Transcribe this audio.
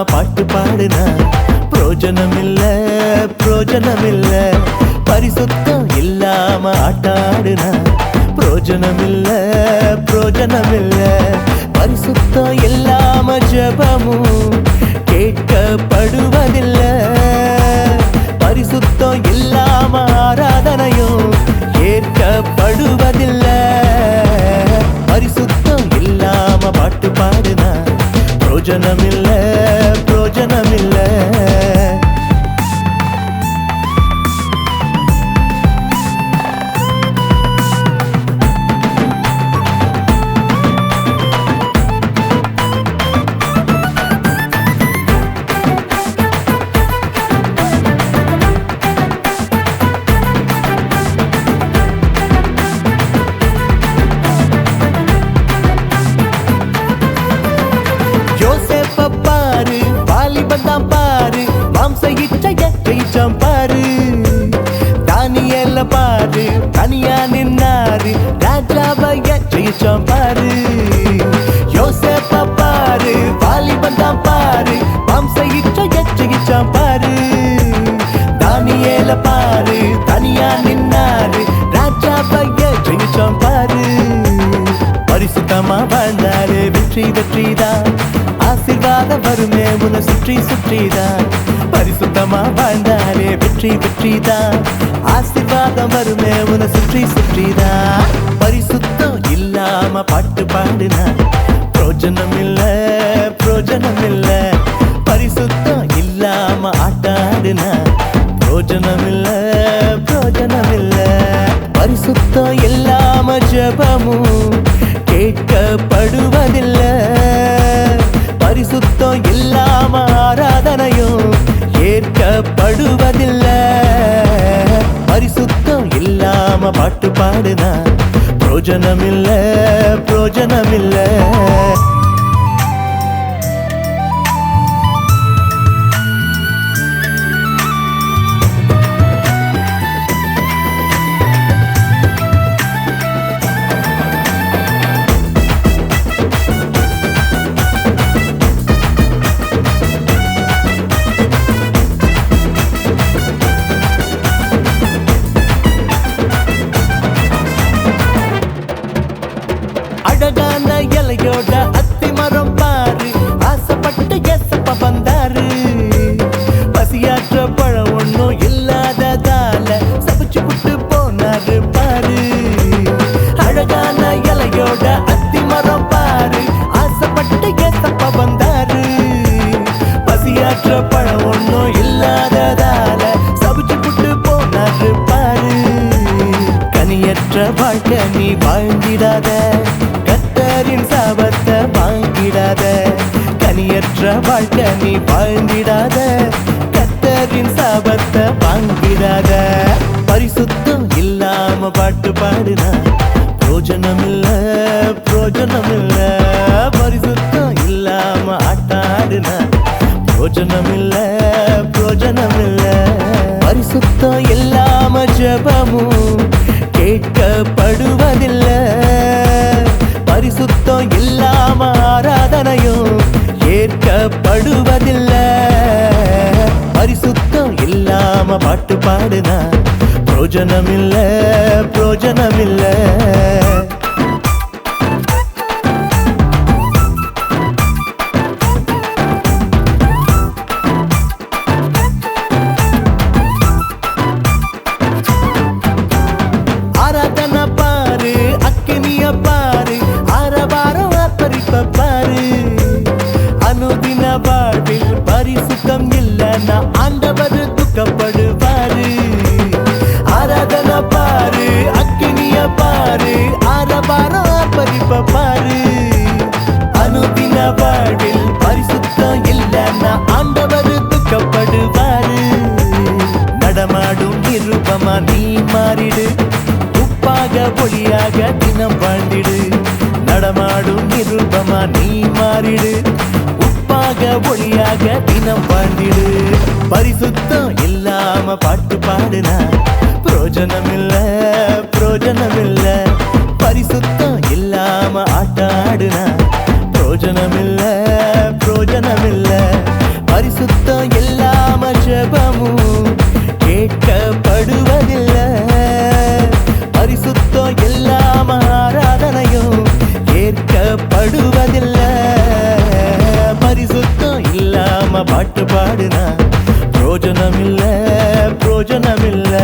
பரிசுத்தம் பாட்டு பாடுனா பிரோஜனம் இல்ல பிரோஜனம் இல்ல பரிசுத்தம் இல்லாம ஆட்டாடுனா பிரோஜனம் இல்ல பிரோஜனம் இல்ல பரிசுத்தம் இல்லாம ஜபமும் கேட்கப்படுவதில்ல. பரிசுத்தம் இல்லாம ஆராதனையும் ஏற்கப்படுவதில்ல. பரிசுத்தம் இல்லாம பாட்டு பாடுனா பிரோஜனம் வாலிபன் பாரு. மாம்ச இச்சைய ஜெயிச்சான் பாரு. தானியல்ல பாரு. தனியா நின்னாரு. ராஜாவைய ஜெயிச்சான் பாரு. யோசேப்ப பாரு. வாலிபன் தான் பாரு. மாம்ச இச்சைய ஜெயிச்சான் பாரு. தானியேல பாரு. தனியா நின்னாரு. ராஜாவைய ஜெயிச்சான் பாரு. பரிசுத்தமா வாழ்ந்தாரு வெற்றி வெற்றிதான். ஆசீர்வாதம் வருமே உன சுற்றி சுற்றிதான். பரிசுத்தமா வாழ்ந்தாலே வெற்றி வெற்றிதான் ஆசிர்வாதம் வருமே உன சுற்றி சுற்றிதான். பரிசுத்தம் இல்லாம பாட்டு பாடுனா பிரோஜனம் இல்ல பிரோஜனம் இல்ல. பரிசுத்தம் இல்லாம ஆட்டாடுனா பிரோஜனம் இல்ல பிரோஜனம் இல்ல. பரிசுத்தம் இல்லாம ஜபமும் கேட்கப்படுவதில்லை. இல்லாம பாட்டு பாடுனா பிரோஜனம் இல்ல இலையோட அத்தி மரம் பாரு. ஆசைப்பட்டு எசப்ப வந்தாரு. பசியாற்ற பழம் ஒன்றும் இல்லாததால சபிச்சு விட்டு போனாரு பாரு. அழகான இலையோட அத்தி மரம் பாரு. ஆசைப்பட்டு எசப்ப வந்தாரு. பசியாற்ற பழம் ஒன்றும் இல்லாததால சபிச்சு விட்டு போனாரு பாரு. கனியற்ற வாழ்க்கை நீ வாழ்ந்திடாத. கத்தரின் சாபத்தை வாங்கிடாத. கனியற்ற வாழ்க்கை நீ வாழ்ந்திடாத. பாட்டு பாடுனா. பிரோஜனம் இல்ல பிரோஜனம் இல்ல அக்கினிய பாரு ஆரவாரம் பதிப்ப பாரு. அனுதின வாழ்வில் பரிசுத்தம் இல்லைன்னா ஆண்டவர் துக்கப்படுவாரு. நடமாடும் நிருபமா நீ மாறிடு. உப்பாக ஒளியாக தினம் வாழ்ந்திடு. நடமாடும் நிருபமா நீ மாறிடு. உப்பாக ஒளியாக தினம் வாழ்ந்திடு. பரிசுத்தம் இல்லாம பாட்டு பாடுனா பிரோஜனம் இல்லை பாட்டு பாடுனா பிரோஜனம் இல்ல பிரோஜனம் இல்ல